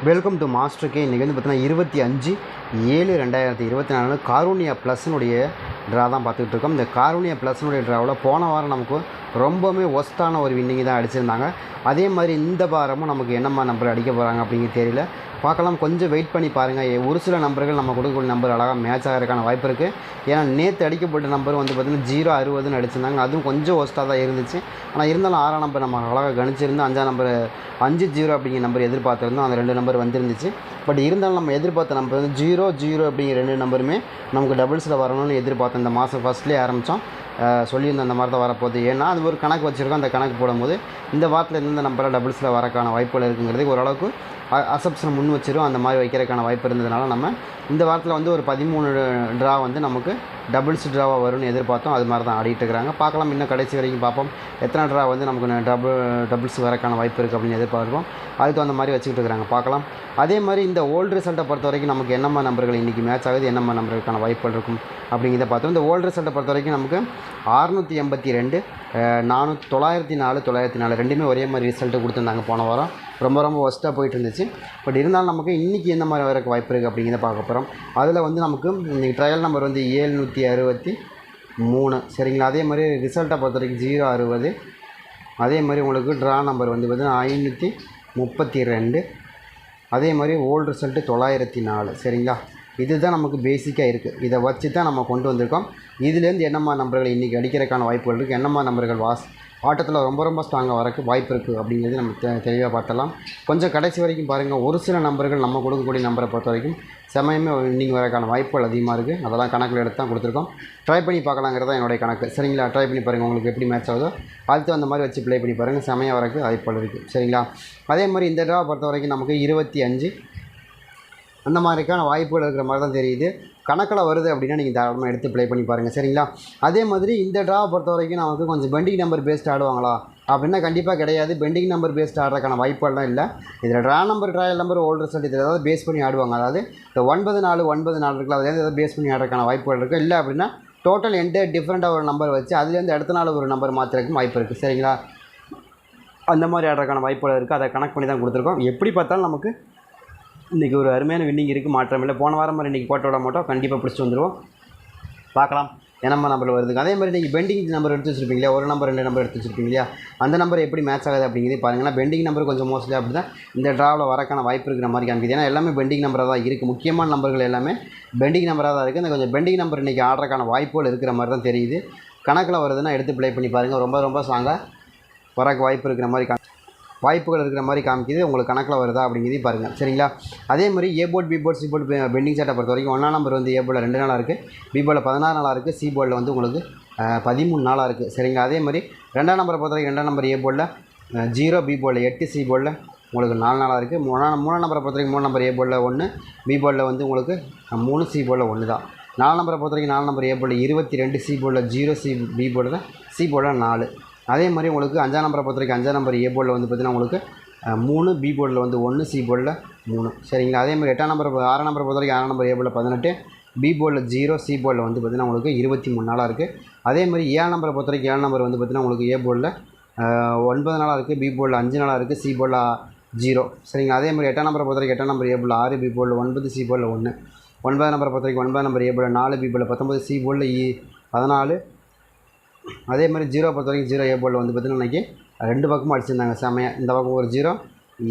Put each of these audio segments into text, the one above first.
Welcome to master K இன்றைக்கி வந்து பார்த்தீங்கன்னா இருபத்தி அஞ்சு ஏழு ரெண்டாயிரத்தி இருபத்தி நாலு காரூனியா ப்ளஸ்னுடைய ட்ரா தான் பார்த்துக்கிட்டு இருக்கோம். இந்த காரூனியா ப்ளஸ்னுடைய ட்ராவில் போன வாரம் நமக்கு ரொம்பவுமே ஒஸ்ட்டான ஒரு வின்னிங் தான் அடிச்சிருந்தாங்க. அதே மாதிரி இந்த வாரமும் நமக்கு என்னம்மா நம்பர் அடிக்க போகிறாங்க அப்படிங்கிறது தெரியல. பார்க்கலாம். கொஞ்சம் வெயிட் பண்ணி பாருங்கள் ஒரு சில நம்பர்கள் நம்ம கொடுக்கக்கூடிய நம்பர் அழகாக மேட்ச் ஆகிறதுக்கான வாய்ப்பு இருக்குது ஏன்னா நேற்று அடிக்கப்பட்ட நம்பர் வந்து பார்த்திங்கன்னா ஜீரோ அறுபதுன்னு அடிச்சிருந்தாங்க. அதுவும் கொஞ்சம் ஒஸ்ட்டாக தான் இருந்துச்சு. ஆனால் இருந்தாலும் ஆறாம் நம்பர் நம்ம அழகாக கணிச்சிருந்தோம் அஞ்சாம் நம்பர் அஞ்சு ஜீரோ அப்படிங்கிற நம்பர் எதிர்பார்த்துருந்தோம். அந்த ரெண்டு நம்பர் வந்துருந்துச்சு. பட் இருந்தாலும் நம்ம எதிர்பார்த்த நம்பர் வந்து ஜீரோ ஜீரோ அப்படிங்கிற ரெண்டு நம்பருமே நமக்கு டபுள்ஸில் வரணும்னு எதிர்பார்த்தோம் அந்த மாதம் ஃபஸ்ட்லேயே ஆரம்பித்தோம் சொல்லியிருந்தோம் அந்த மாதிரி தான் வரப்போகுது. ஏன்னா அது ஒரு கணக்கு வச்சுருக்கோம். அந்த கணக்கு போடும்போது இந்த வாரத்தில் எந்தெந்த நம்பரில் டபுள்ஸில் வரக்கான வாய்ப்புகள் இருக்குங்கிறது ஓரளவுக்கு அசப்ஷன் முன் வச்சிரும். அந்த மாதிரி வைக்கிறதுக்கான வாய்ப்பு இருந்ததுனால நம்ம இந்த வாரத்தில் வந்து ஒரு பதிமூணு ட்ரா வந்து நமக்கு டபுள்ஸ் ட்ராவாக வரும்னு எதிர்பார்த்தோம். அது மாதிரி தான் ஆடிட்டு இருக்கிறாங்க. பார்க்கலாம். இன்னும் கடைசி வரைக்கும் பார்ப்போம். எத்தனை ட்ரா வந்து நமக்கு டபுள் டபுள்ஸ் வரக்கான வாய்ப்பு இருக்குது அப்படின்னு எதிர்பார்ப்போம் அதுக்கு தகுந்த மாதிரி வச்சுக்கிட்டு இருக்கிறாங்க. பார்க்கலாம். அதே மாதிரி இந்த ஓல்டு ரிசல்ட்டை பொறுத்த வரைக்கும் நமக்கு என்னம்மா நம்பர்கள் இன்றைக்கி மேட்ச் ஆகுது? என்னம்மா நம்பருக்கான வாய்ப்புகள் இருக்கும்? அப்படிங்கிறத பார்த்தோம். இந்த ஓல்டு ரிசல்ட்டை பொறுத்த வரைக்கும் நமக்கு அறுநூற்றி எண்பத்தி ரெண்டு நானூற்றி தொள்ளாயிரத்தி நாலு தொள்ளாயிரத்தி நாலு. ரெண்டுமே ஒரே மாதிரி ரிசல்ட்டு கொடுத்துருந்தாங்க போன வாரம். ரொம்ப ரொம்ப ஒஸ்ட்டாக போயிட்டு இருந்துச்சு. பட் இருந்தாலும் நமக்கு இன்றைக்கி எந்த மாதிரி வரக்கு வாய்ப்பு இருக்குது அப்படிங்கிறத பார்க்க போகிறோம் அதில் வந்து நமக்கு இன்றைக்கி ட்ரையல் நம்பர் வந்து ஏழ்நூற்றி அறுபத்தி மூணு. சரிங்களா? அதே மாதிரி ரிசல்ட்டை பொறுத்த வரைக்கும் ஜீரோ அறுபது. அதே மாதிரி உங்களுக்கு ட்ரா நம்பர் வந்து பார்த்திங்கன்னா ஐநூற்றி முப்பத்தி ரெண்டு. அதே மாதிரி ஓல்டு ரிசல்ட்டு தொள்ளாயிரத்தி நாலு. சரிங்களா? இதுதான் நமக்கு பேசிக்காக இருக்குது இதை வச்சு தான் நம்ம கொண்டு வந்திருக்கோம். இதுலேருந்து என்னம்மா நம்பர்கள் இன்றைக்கி அடிக்கிறதுக்கான வாய்ப்புகள் இருக்குது என்னம்மா நம்பர்கள் வாஸ்? ஆட்டத்தில் ரொம்ப ரொம்ப ஸ்ட்ராங்காக வரக்கு வாய்ப்பு இருக்குது அப்படிங்கிறது நம்ம தெ தெளிவாக பார்த்தலாம் கொஞ்சம் கடைசி வரைக்கும் பாருங்கள் ஒரு சில நம்பர்கள் நம்ம கொடுக்கக்கூடிய நம்பரை பொறுத்த வரைக்கும் சமயமே இன்னிங் வரக்கான வாய்ப்புகள் அதிகமாக இருக்குது அதெல்லாம் கணக்கில் எடுத்து தான் கொடுத்துருக்கோம். ட்ரை பண்ணி பார்க்கலாங்கிறது தான் என்னுடைய கணக்கு. சரிங்களா? ட்ரை பண்ணி பாருங்கள் உங்களுக்கு எப்படி மேட்ச் ஆகுதோ. அதுக்கு அந்த மாதிரி வச்சு ப்ளே பண்ணி பாருங்கள் செமையாக வரக்கு வாய்ப்புகள் இருக்குது சரிங்களா? அதே மாதிரி இந்த ட்ரா பொறுத்த வரைக்கும் நமக்கு இருபத்தி அஞ்சு அந்த மாதிரிக்கான வாய்ப்புகள் இருக்கிற மாதிரி தான் தெரியுது. கணக்கில் வருது அப்படின்னா நீங்கள் தாராளமாக எடுத்து ப்ளே பண்ணி பாருங்கள் சரிங்களா? அதே மாதிரி இந்த ட்ராவை பொறுத்த வரைக்கும் நமக்கு கொஞ்சம் பெண்டிங் நம்பர் பேஸ்ட் ஆடுவாங்களா? அப்படின்னா கண்டிப்பாக கிடையாது. பெண்டிங் நம்பர் பேஸ்ட் ஆடுறதுக்கான வாய்ப்புகள்லாம் இல்லை. இதில் draw number trial number old result இதில் ஏதாவது பேஸ் பண்ணி ஆடுவாங்க. அதாவது இந்த ஒன்பது நாலு ஒன்பது நாலு இருக்குல்ல அதுலேருந்து ஏதாவது பேஸ் பண்ணி ஆடுறதுக்கான வாய்ப்புகள் இருக்குது இல்லை அப்படின்னா டோட்டல் எண்டு டிஃப்ரெண்ட்டாக ஒரு நம்பர் வச்சு அதுலேருந்து அடுத்த நாள் ஒரு நம்பர் மாற்றுறதுக்கும் வாய்ப்பு இருக்குது சரிங்களா? அந்த மாதிரி ஆடுறதுக்கான வாய்ப்புகள் இருக்குது அதை கனெக்ட் பண்ணி தான் கொடுத்துருக்கோம். எப்படி பார்த்தாலும் நமக்கு இன்றைக்கி ஒரு அருமையான வின்னிங் இருக்குது மாற்றம் இல்லை. போன வாரம் மாதிரி இன்றைக்கி போட்டோ விட மாட்டோம் கண்டிப்பாக பிடிச்சி வந்துடுவோம் பார்க்கலாம் என்னம்மா நம்பர் வருதுங்க அதே மாதிரி நீங்கள் பெண்டிங் நம்பர் எடுத்து வச்சிருப்பீங்களா ஒரு நம்பர் ரெண்டு நம்பர் எடுத்து வச்சிருப்பீங்க இல்லையா? அந்த நம்பர் எப்படி மேட்ச் ஆகுது அப்படிங்கிறது பாருங்கன்னா பெண்டிங் நம்பர் கொஞ்சம் மோஸ்ட்லி அப்படி தான் இந்த ட்ராவில் வரக்கான வாய்ப்பு இருக்கிற மாதிரி காமிக்குது. ஏன்னா எல்லாமே பெண்டிங் நம்பராக தான் இருக்குது முக்கியமான நம்பர்கள் எல்லாமே பெண்டிங் நம்பராக தான் இருக்குது இந்த கொஞ்சம் பெண்டிங் நம்பர் இன்றைக்கி ஆடுறக்கான வாய்ப்புகள் இருக்கிற மாதிரி தான் தெரியுது. கணக்கில் வருதுன்னா எடுத்து ப்ளே பண்ணி பாருங்கள் ரொம்ப ரொம்ப ஸ்ட்ராங்காக வரக்கு வாய்ப்பு இருக்கிற மாதிரி காமி வாய்ப்புகள் இருக்கிற மாதிரி காமிக்குது உங்களுக்கு கணக்கில் வருதா அப்படிங்கிறதையும் பாருங்கள் சரிங்களா அதே மாதிரி A board B board C board pending சேட்டை பொறுத்த வரைக்கும் ஒன்றாம் நம்பர் வந்து ஏ போர்டில் ரெண்டு நாளாக இருக்குது பி போர்டில் பதினாறு நாளாக இருக்குது சி போர்டில் வந்து உங்களுக்கு பதிமூணு நாளாக இருக்குது சரிங்களா அதே மாதிரி ரெண்டாம் நம்பரை பொறுத்த வரைக்கும் ரெண்டாம் நம்பர் ஏ போர்டில் ஜீரோ பி போர்டில் எட்டு சி போர்டில் உங்களுக்கு நாலு நாளாக இருக்குது மூணாம் மூணாம் நம்பரை பொறுத்த வரைக்கும் மூணு நம்பர் ஏ போர்டில் ஒன்று பி போர்டில் வந்து உங்களுக்கு மூணு சி போர்டில் ஒன்று தான் நாலு நம்பரை பொறுத்த வரைக்கும் நாலு நம்பர் ஏ போர்டில் இருபத்தி ரெண்டு சி போர்டில் ஜீரோ சி பி போர்டில் சி போர்டில் நாலு அதே மாதிரி உங்களுக்கு அஞ்சாம் நம்பரை பொறுத்த வரைக்கும் அஞ்சாம் நம்பர் ஏ போர்டில் வந்து பார்த்திங்கன்னா உங்களுக்கு மூணு பி போர்டில் வந்து ஒன்று சி போர்டில் மூணு சரிங்களா அதே மாதிரி எட்டாம் நம்பர் ஆறாம் நம்பரை பொறுத்த வரைக்கும் ஆறாம் நம்பர் ஏ போர்டில் பதினெட்டு பி போர்டில் ஜீரோ சி போர்டில் வந்து பார்த்திங்கன்னா உங்களுக்கு இருபத்தி மூணு நாளாக இருக்குது அதே மாதிரி ஏழாம் நம்பரை பொறுத்த வரைக்கும் ஏழாம் நம்பர் வந்து பார்த்திங்கன்னா உங்களுக்கு ஏ போர்டில் ஒன்பது நாளாக இருக்குது பி போர்டில் அஞ்சு நாளாக இருக்குது சி போர்டில் ஜீரோ சரிங்களா அதே மாதிரி எட்டாம் நம்பரை பொறுத்த வரைக்கும் எட்டாம் நம்பர் ஏ போர்டில் ஆறு பி போர்டில் ஒன்பது சி போர்டில் ஒன்று ஒன்பதாம் நம்பரை பொறுத்த வரைக்கும் ஒன்பதாம் நம்பர் ஏ போர்டில் நாலு பி போர்டில் பத்தொம்பது சி போர்டில் இ பதினாலு அதே மாதிரி ஜீரோ பொறுத்த வரைக்கும் ஜீரோ ஏ போர்டில் வந்து பார்த்திங்கன்னா இன்றைக்கி ரெண்டு பக்கமும் அடிச்சிருந்தாங்க செமையாக இந்த பக்கம் ஒரு ஜீரோ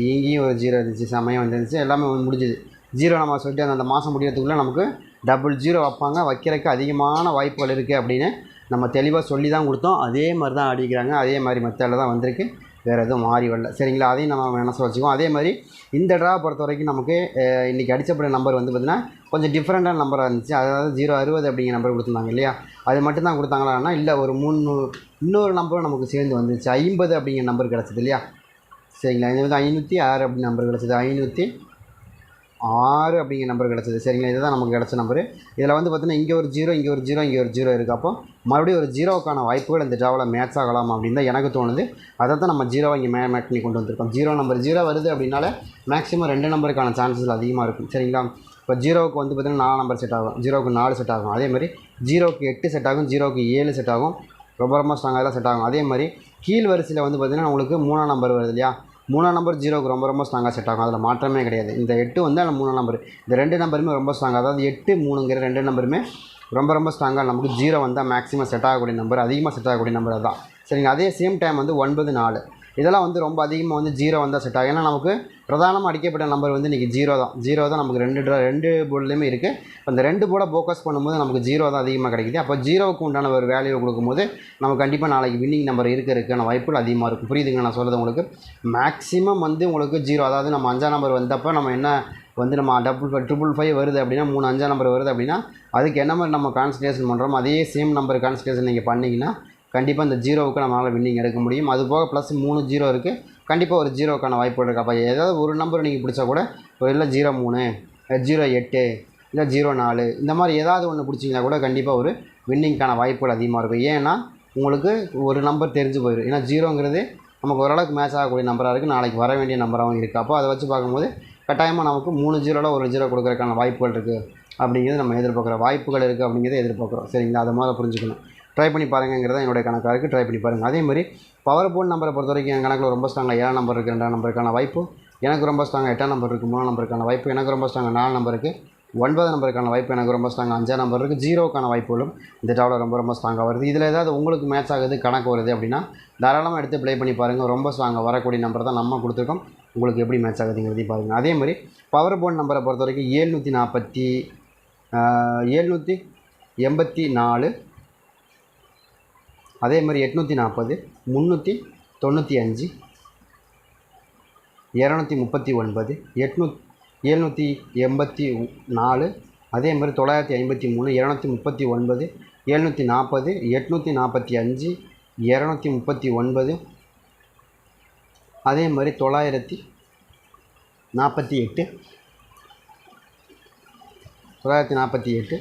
இங்கேயும் ஒரு ஜீரோ இருந்துச்சு செமையாக வந்துருந்துச்சு. எல்லாமே வந்து முடிஞ்சுது. ஜீரோ நம்ம சொல்லிட்டு அந்த அந்த மாதம் முடியறதுக்குள்ளே நமக்கு டபுள் ஜீரோ வைப்பாங்க. வைக்கிறதுக்கு அதிகமான வாய்ப்புகள் இருக்குது அப்படின்னு நம்ம தெளிவாக சொல்லி தான் கொடுத்தோம். அதே மாதிரி தான் அடிக்கிறாங்க. அதே மாதிரி மெத்தடில் தான் வந்திருக்கு. வேறு எதுவும் மாறி வரல. சரிங்களா? அதையும் நம்ம மனசில் வச்சுக்குவோம். அதே மாதிரி இந்த ட்ரா பொறுத்த வரைக்கும் நமக்கு இன்றைக்கி அடித்தப்பட்ட நம்பர் வந்து பார்த்திங்கன்னா கொஞ்சம் டிஃப்ரெண்ட்டான நம்பராக இருந்துச்சு. அதாவது ஜீரோ அறுபது அப்படிங்கிற நம்பர் கொடுத்துருந்தாங்க இல்லையா? அது மட்டும் தான் கொடுத்தாங்களான்னா இல்லை ஒரு மூணு இன்னொரு நம்பரும் நமக்கு சேர்ந்து வந்துச்சு ஐம்பது அப்படிங்கிற நம்பர் கிடச்சிது இல்லையா? சரிங்களா? இது வந்து ஐநூற்றி ஆறு அப்படிங்கிற நம்பர் கிடச்சிது. ஐநூற்றி ஆறு அப்படிங்கிற நம்பர் கிடச்சிது. சரிங்களா? இதுதான் நமக்கு கிடச்ச நம்பரு இதில் வந்து பார்த்திங்கன்னா இங்கே ஒரு ஜீரோ இங்கே ஒரு ஜீரோ இங்கே ஒரு ஜீரோ இருக்குது அப்போ மறுபடியும் ஒரு ஜீரோவுக்கான வாய்ப்புகள் இந்த ட்ராவில் மேட்ச் ஆகலாம் அப்படின்னு தான் எனக்கு தோணுது. அதை தான் நம்ம ஜீரோவை இங்கே மே மேட் பண்ணி கொண்டு வந்திருக்கோம். ஜீரோ நம்பர் ஜீரோ வருது அப்படின்னால மேக்ஸிமம் ரெண்டு நம்பருக்கான சான்சஸ் அதிகமாக இருக்கும். சரிங்களா? இப்போ ஜீரோவுக்கு வந்து பார்த்திங்கன்னா நாலு நம்பர் செட் ஆகும். ஜீரோவுக்கு நாலு செட் ஆகும். அதே மாதிரி ஜீரோவுக்கு எட்டு செட் ஆகும் ஜீரோவுக்கு ஏழு செட் ஆகும். ரொம்ப ரொம்ப ஸ்ட்ராங்காக தான் செட் ஆகும். அதே மாதிரி கீழ் வரிசையில் வந்து பார்த்திங்கன்னா உங்களுக்கு மூணாம் நம்பர் வருது இல்லையா? மூணாம் நம்பர் ஜீரோவுக்கு ரொம்ப ரொம்ப ஸ்ட்ராங்காக செட் ஆகும். அதில் மாற்றமே கிடையாது. இந்த எட்டு வந்து அந்த மூணாம் நம்பர் இந்த ரெண்டு நம்பருமே ரொம்ப ஸ்ட்ராங்காக அதாவது எட்டு மூணுங்கிற ரெண்டு நம்பருமே ரொம்ப ரொம்ப ஸ்ட்ராங்காக நமக்கு ஜீரோ வந்தால் மேக்ஸிமம் செட் ஆகக்கூடிய நம்பர் அதிகமாக செட் ஆகக்கூடிய நம்பர் தான் சரிங்க அதே சேம் டைம் வந்து ஒன்பது நாலு. இதெல்லாம் வந்து ரொம்ப அதிகமாக வந்து ஜீரோ வந்தால் செட் ஆகும். ஏன்னா நமக்கு பிரதானமாக அடிக்கப்பட்ட நம்பர் வந்து இன்றைக்கி ஜீரோ தான். ஜீரோ தான் நமக்கு ரெண்டு ட்ரா ரெண்டு போர்டுலேயுமே இருக்குது அந்த ரெண்டு போர்டை ஃபோக்கஸ் பண்ணும்போது நமக்கு ஜீரோ தான் அதிகமாக கிடைக்குது. அப்போ ஜீரோவுக்கு உண்டான ஒரு வேல்யூ கொடுக்கும்போது நம்ம கண்டிப்பாக நாளைக்கு வின்னிங் நம்பர் இருக்க இருக்கான வாய்ப்புகள் அதிகமாக இருக்கும் புரியுதுங்க நான் சொல்கிறது உங்களுக்கு மேக்ஸிமம் வந்து உங்களுக்கு ஜீரோ அதாவது நம்ம அஞ்சாம் நம்பர் வந்தப்போ நம்ம என்ன வந்து நம்ம டபுள் ஃபைவ் ட்ரிபிள் ஃபைவ் வருது அப்படின்னா மூணு அஞ்சாம் நம்பர் வருது அப்படின்னா அதுக்கு என்ன மாதிரி நம்ம கான்சன்ட்ரேஷன் பண்ணுறோம் அதே சேம் நம்பர் கான்சன்ட்ரேஷன் நீங்கள் பண்ணிங்கன்னா கண்டிப்பாக இந்த ஜீரோவுக்கு நம்மளால் வின்னிங் எடுக்க முடியும். அது போக ப்ளஸ் மூணு ஜீரோ இருக்குது கண்டிப்பாக ஒரு ஜீரோக்கான வாய்ப்பு இருக்குது அப்போ ஏதாவது ஒரு நம்பர் நீங்கள் பிடிச்சா கூட ஒரு இல்லை ஜீரோ மூணு ஜீரோ எட்டு இல்லை ஜீரோ நாலு இந்த மாதிரி ஏதாவது ஒன்று பிடிச்சிங்கன்னா கூட கண்டிப்பாக ஒரு வின்னிங்க்கான வாய்ப்புகள் அதிகமாக இருக்கும். ஏன்னா உங்களுக்கு ஒரு நம்பர் தெரிஞ்சு போயிடும் ஏன்னா ஜீரோங்கிறது நமக்கு ஓரளவுக்கு மேட்ச் ஆகக்கூடிய நம்பராக இருக்குது நாளைக்கு வர வேண்டிய நம்பராகவும் இருக்குது அப்போ அதை வச்சு பார்க்கும்போது கட்டாயமாக நமக்கு மூணு ஜீரோவில் ஒரு ஜீரோ கொடுக்குறதுக்கான வாய்ப்புகள் இருக்குது அப்படிங்கிறது நம்ம எதிர்பார்க்குறோம் வாய்ப்புகள் இருக்குது அப்படிங்கிறத எதிர்பார்க்குறோம். சரிங்களா? அதை மாதிரி புரிஞ்சுக்கணும். ட்ரை பண்ணி பாருங்கிறத என்னுடைய கணக்காக இருக்குது ட்ரை பண்ணி பாருங்கள் அதே மாதிரி பவர் போன் நம்பரை பொறுத்த வரைக்கும் என் கணக்கில் ரொம்ப ஸ்ட்ராங்காக ஏழாம் நம்பர் இருக்குது ரெண்டாம் நம்பருக்கான வாய்ப்பு. எனக்கு ரொம்ப ஸ்ட்ராங்காக எட்டாம் நம்பர் இருக்குது மூணாம் நம்பருக்கான வாய்ப்பு. எனக்கு ரொம்ப ஸ்ட்ராங்காக நாலு நம்பருக்கு ஒன்பது நம்பருக்கான வாய்ப்பு. எனக்கு ரொம்ப ஸ்ட்ராங் அஞ்சாம் நம்பர் இருக்குது ஜீரோக்கான வாய்ப்புகளும் இந்த டாவில் ரொம்ப ரொம்ப ஸ்ட்ராங்காக வருது. இதில் ஏதாவது உங்களுக்கு மேட்ச் ஆகுது கணக்கு வருது அப்படின்னா தாராளமாக எடுத்து ப்ளே பண்ணி பாருங்கள் ரொம்ப ஸ்ட்ராங்காக வரக்கூடிய நம்பர் தான் நம்ம கொடுத்துருக்கோம். உங்களுக்கு எப்படி மேட்ச் ஆகுதுங்கிறதையும் பாருங்கள் அதே மாதிரி பவர் போன் நம்பரை பொறுத்த வரைக்கும் ஏழ்நூற்றி நாற்பத்தி ஏழ்நூற்றி எண்பத்தி நாலு அதே மாதிரி எட்நூற்றி நாற்பது முந்நூற்றி தொண்ணூற்றி அஞ்சு இரநூத்தி முப்பத்தி ஒன்பது எட்நூ எழுநூற்றி எண்பத்தி நாலு அதே மாதிரி தொள்ளாயிரத்தி ஐம்பத்தி மூணு இரநூத்தி முப்பத்தி ஒன்பது எழுநூற்றி நாற்பது எட்நூற்றி நாற்பத்தி அஞ்சு இரநூத்தி முப்பத்தி ஒன்பது அதே மாதிரி தொள்ளாயிரத்தி நாற்பத்தி எட்டு தொள்ளாயிரத்தி நாற்பத்தி எட்டு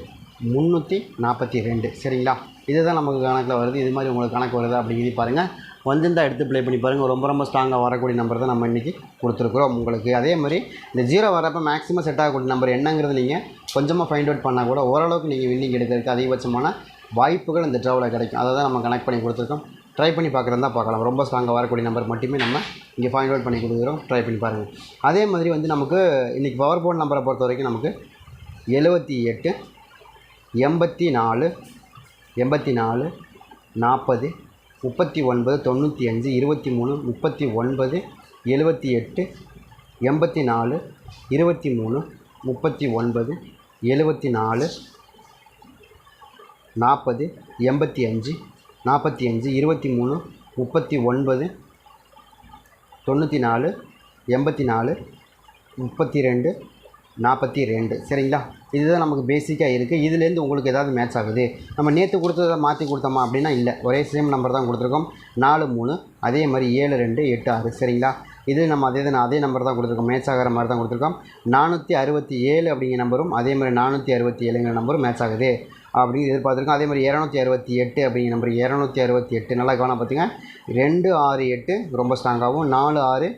முந்நூற்றி நாற்பத்தி ரெண்டு. சரிங்களா? இதுதான் நமக்கு கணக்கில் வருது. இது மாதிரி உங்களுக்கு கணக்கு வருதா அப்படிங்கிறது பாருங்கள் வந்திருந்தால் எடுத்து ப்ளே பண்ணி பாருங்கள் ரொம்ப ரொம்ப ஸ்ட்ராங்காக வரக்கூடிய நம்பர் தான் நம்ம இன்றைக்கி கொடுத்துருக்குறோம் உங்களுக்கு. அதே மாதிரி இந்த ஜீரோ வரப்போ மேக்ஸிமம் செட் ஆகக்கூடிய நம்பர் என்னங்கிறது நீங்கள் கொஞ்சமாக ஃபைண்ட் அவுட் பண்ணால் கூட ஓரளவுக்கு நீங்கள் வின்னிங் எடுக்கிறதுக்கு அதிகபட்சமான வாய்ப்புகள் இந்த ட்ராவலில் கிடைக்கும். அதை தான் நம்ம கனெக்ட் பண்ணி கொடுத்துருக்கோம். ட்ரை பண்ணி பார்க்குறதா பார்க்கலாம். ரொம்ப ஸ்ட்ராங்காக வரக்கூடிய நம்பர் மட்டுமே நம்ம இங்கே ஃபைண்ட் அவுட் பண்ணி கொடுக்குறோம். ட்ரை பண்ணி பாருங்கள் அதே மாதிரி வந்து நமக்கு இன்றைக்கி பவர் போர்ட் நம்பரை பொறுத்த வரைக்கும் நமக்கு எழுபத்தி எட்டு எண்பத்தி நாலு எண்பத்தி நாலு நாற்பது முப்பத்தி ஒன்பது தொண்ணூற்றி அஞ்சு இருபத்தி மூணு முப்பத்தி ஒன்பது எழுபத்தி எட்டு எண்பத்தி நாலு இருபத்தி மூணு முப்பத்தி ஒன்பது எழுபத்தி நாலு நாற்பது எண்பத்தி அஞ்சு நாற்பத்தி அஞ்சு இருபத்தி மூணு முப்பத்தி ஒன்பது தொண்ணூற்றி நாலு எண்பத்தி நாலு முப்பத்தி ரெண்டு நாற்பத்தி ரெண்டு. சரிங்களா? இதுதான் நமக்கு பேசிக்காக இருக்குது இதுலேருந்து உங்களுக்கு ஏதாவது மேட்ச் ஆகுது. நம்ம நேற்று கொடுத்ததை மாற்றி கொடுத்தோமா அப்படின்னா இல்லை. ஒரே சேம் நம்பர் தான் கொடுத்துருக்கோம். நாலு மூணு அதே மாதிரி ஏழு ரெண்டு எட்டு ஆறு. சரிங்களா? இது நம்ம அதே தான் அதே நம்பர் தான் கொடுத்துருக்கோம். மேட்ச் ஆகிற மாதிரி தான் கொடுத்துருக்கோம். நானூற்றி அறுபத்தி ஏழு அப்படிங்கிற நம்பரும் அதே மாதிரி நானூற்றி அறுபத்தி ஏழுங்கிற நம்பரும் மேட்ச் ஆகுது அப்படின்னு எதிர்பார்த்துருக்கோம். அதே மாதிரி இரநூத்தி அறுபத்தி எட்டு அப்படிங்கிற நம்பர் இரநூத்தி அறுபத்தி எட்டு. நல்லா கவனம் பார்த்துங்க ரெண்டு ஆறு எட்டு ரொம்ப ஸ்ட்ராங்காகவும் நாலு ஆறு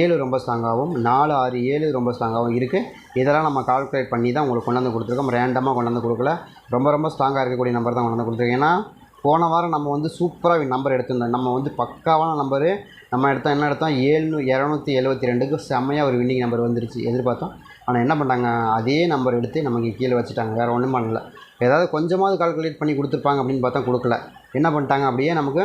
ஏழு ரொம்ப ஸ்ட்ராங்காகவும் நாலு ஆறு ஏழு ரொம்ப ஸ்ட்ராங்காகவும் இருக்குது இதெல்லாம் நம்ம கால்குலேட் பண்ணி தான் உங்களுக்கு கொண்டாந்து கொடுத்துருக்கோம். ரேண்டமாக கொண்டாந்து கொடுக்கல. ரொம்ப ரொம்ப ஸ்ட்ராங்காக இருக்கக்கூடிய நம்பர் தான் கொண்டாந்து கொடுத்துருக்கோம். ஏன்னா போன வாரம் நம்ம வந்து சூப்பராக நம்பர் எடுத்திருந்தோம். நம்ம வந்து பக்காவான நம்பரு நம்ம எடுத்தோம் என்ன எடுத்தோம்? ஏழ்நூ இரநூத்தி எழுபத்தி ரெண்டுக்கு செம்மையாக ஒரு வின்னிங் நம்பர் வந்துருச்சு. எதிர்பார்த்தோம். ஆனால் என்ன பண்ணிட்டாங்க அதே நம்பர் எடுத்து நமக்கு கீழே வச்சுட்டாங்க. வேறு ஒன்றும் பண்ணல. ஏதாவது கொஞ்சமாவது கால்குலேட் பண்ணி கொடுத்துருப்பாங்க அப்படின்னு பார்த்தா கொடுக்கல. என்ன பண்ணிட்டாங்க? அப்படியே நமக்கு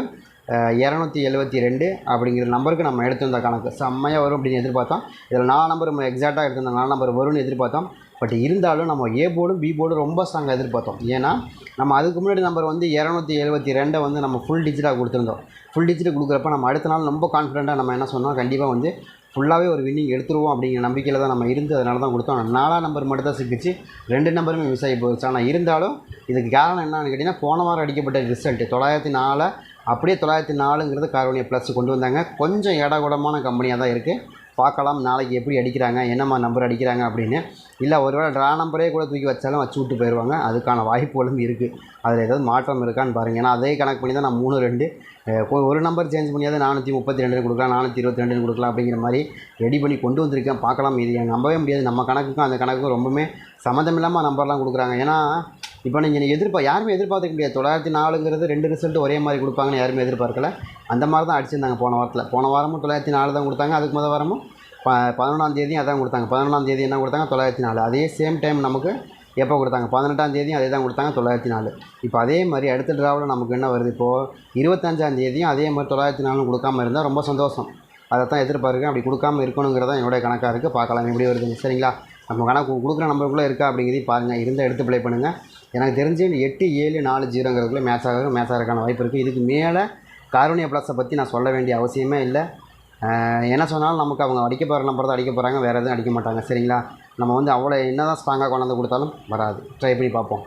இரநூத்தி எழுபத்தி ரெண்டு அப்படிங்கிற நம்பருக்கு நம்ம எடுத்திருந்த கணக்கு. செம்மையாக வரும் அப்படின்னு எதிர்பார்த்தோம். இதில் நாலு நம்பர் நம்ம எக்ஸாக்டாக எடுத்திருந்த நாலு நம்பர் வரும்னு எதிர்பார்த்தோம். பட் இருந்தாலும் நம்ம ஏ போர்டும் பி போர்டும் ரொம்ப ஸ்ட்ராங்காக எதிர்பார்த்தோம். ஏன்னா நம்ம அதுக்கு முன்னாடி நம்பர் வந்து இரநூத்தி எழுபத்தி ரெண்டை வந்து நம்ம ஃபுல் டிஜிட்டாக கொடுத்துருந்தோம். ஃபுல் டிஜிட் கொடுக்குறப்ப நம்ம அடுத்த நாள் ரொம்ப கான்ஃபிடென்ட்டாக நம்ம என்ன சொன்னோம்? கண்டிப்பாக வந்து ஃபுல்லாகவே ஒரு வின்னிங் எடுத்துருவோம் அப்படிங்கிற நம்பிக்கையில் தான் நம்ம இருந்து அதனால தான் கொடுத்தோம். ஆனால் நாலாம் நம்பர் மட்டும் தான் சிக்கிச்சு. ரெண்டு நம்பருமே மிஸ் ஆகி போச்சு. ஆனால் இருந்தாலும் இதுக்கு காரணம் என்னன்னு கேட்டிங்கன்னா போன வாரம் அடிக்கப்பட்ட ரிசல்ட்டு தொள்ளாயிரத்தி நாலு அப்படியே தொள்ளாயிரத்தி நாலுங்கிறது கார்வனியா ப்ளஸ் கொண்டு வந்தாங்க. கொஞ்சம் இடகுடமான கம்பெனியாக தான் இருக்குது பார்க்கலாம் நாளைக்கு எப்படி அடிக்கிறாங்க என்னம்மா நம்பர் அடிக்கிறாங்க அப்படின்னு. இல்லை ஒருவேளை ட்ரா நம்பரே கூட தூக்கி வச்சாலும் வச்சு விட்டு போயிடுவாங்க அதுக்கான வாய்ப்புகளும் இருக்குது அதில் ஏதாவது மாற்றம் இருக்கான்னு பாருங்கள் ஏன்னா அதே கணக்கு பண்ணி தான் நான் மூணு ரெண்டு ஒரு நம்பர் சேஞ்ச் பண்ணியாவது நானூற்றி முப்பத்தி ரெண்டு கொடுக்கலாம் நானூற்றி இருபத்தி ரெண்டு கொடுக்கலாம் அப்படிங்கிற மாதிரி ரெடி பண்ணி கொண்டு வந்திருக்கேன். பார்க்கலாம் இது நம்பவே முடியாது. நம்ம கணக்குக்கும் அந்த கணக்குக்கும் ரொம்பவுமே சம்மந்தம் இல்லாமல் நம்பர்லாம் கொடுக்குறாங்க. ஏன்னா இப்போ நீங்கள் எதிர்ப்பா யாருமே எதிர்பார்த்துக்க முடியாது. தொள்ளாயிரத்தி நாலுங்கிறது ரெண்டு ரிசல்ட் ஒரே மாதிரி கொடுப்பாங்கன்னு யாருமே எதிர்பார்க்கல. அந்த மாதிரி தான் அடிச்சிருந்தாங்க போன வாரத்தில். போன வாரமும் தொள்ளாயிரத்தி நாலு தான் கொடுத்தாங்க. அதுக்கு முதல் வாரமும் ப பதினொன்றாம் தேதியும் அதான் கொடுத்தாங்க. பதினொன்றாம் தேதி என்ன கொடுத்தாங்க? தொள்ளாயிரத்தி நாலு. அதே சேம் டைம் நமக்கு எப்போ கொடுத்தாங்க? பதினெட்டாம் தேதியும் அதே தான் கொடுத்தாங்க தொள்ளாயிரத்தி நாலு. இப்போ அதே மாதிரி அடுத்த ட்ராவில் நமக்கு என்ன வருது? இப்போது இருபத்தஞ்சாம் தேதியும் அதே மாதிரி தொள்ளாயிரத்தி நாலு கொடுக்காம இருந்தால் ரொம்ப சந்தோஷம். அதை தான் எதிர்பார்க்குறேன். அப்படி கொடுக்காம இருக்கணுங்கிறதா என்னுடைய கணக்காக இருக்குது பார்க்கலாம். எப்படி வருதுங்க சரிங்களா? நம்ம கணக்கு கொடுக்குற நம்பருக்குள்ளே இருக்கா அப்படிங்கிறதையும் பாருங்கள் இருந்தால் எடுத்து ப்ளே பண்ணுங்கள் எனக்கு தெரிஞ்சு எட்டு ஏழு நாலு ஜீரோங்கிறதுக்குள்ளே மேட்ச் ஆக மேட்ச் ஆகிறதுக்கான வாய்ப்பு இருக்குது இதுக்கு மேலே காரூணியா ப்ளஸை பற்றி நான் சொல்ல வேண்டிய அவசியமே இல்லை. என்ன சொன்னாலும் நமக்கு அவங்க அடிக்க போகிற நம்பர் தான் அடிக்க போகிறாங்க வேறு எதுவும் அடிக்க மாட்டாங்க. சரிங்களா? நம்ம வந்து அவ்வளோ என்ன தான் ஸ்ட்ராங்காக கொண்டாந்து கொடுத்தாலும் வராது. ட்ரை பண்ணி பார்ப்போம்.